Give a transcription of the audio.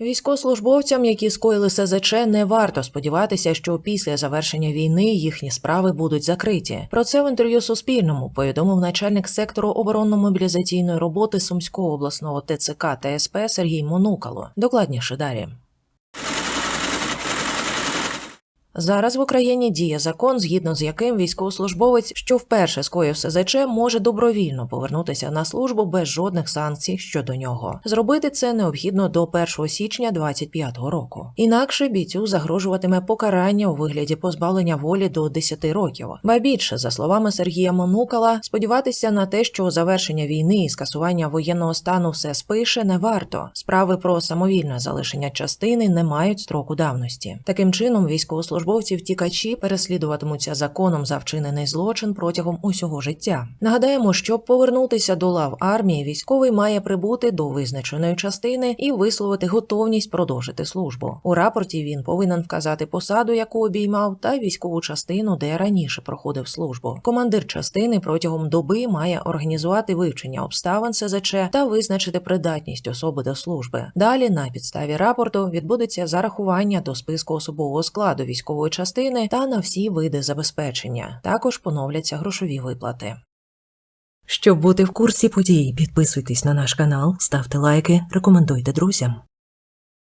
Військовослужбовцям, які скоїли СЗЧ, не варто сподіватися, що після завершення війни їхні справи будуть закриті. Про це в інтерв'ю Суспільному повідомив начальник сектору оборонно-мобілізаційної роботи Сумського обласного ТЦК та СП Сергій Монукало. Докладніше далі. Зараз в Україні діє закон, згідно з яким військовослужбовець, що вперше скоїв СЗЧ, може добровільно повернутися на службу без жодних санкцій щодо нього. Зробити це необхідно до 1 січня 2025 року. Інакше бійцю загрожуватиме покарання у вигляді позбавлення волі до 10 років. Ба більше, за словами Сергія Монукала, сподіватися на те, що завершення війни і скасування воєнного стану все спише, не варто. Справи про самовільне залишення частини не мають строку давності. Таким чином, військовослужбовці втікачі переслідуватимуться законом за вчинений злочин протягом усього життя. Нагадаємо, щоб повернутися до лав армії, військовий має прибути до визначеної частини і висловити готовність продовжити службу. У рапорті він повинен вказати посаду, яку обіймав, та військову частину, де раніше проходив службу. Командир частини протягом доби має організувати вивчення обставин СЗЧ та визначити придатність особи до служби. Далі на підставі рапорту відбудеться зарахування до списку особового складу військової частини та на всі види забезпечення. Також поновляться грошові виплати. Щоб бути в курсі подій, підписуйтесь на наш канал, ставте лайки, рекомендуйте друзям.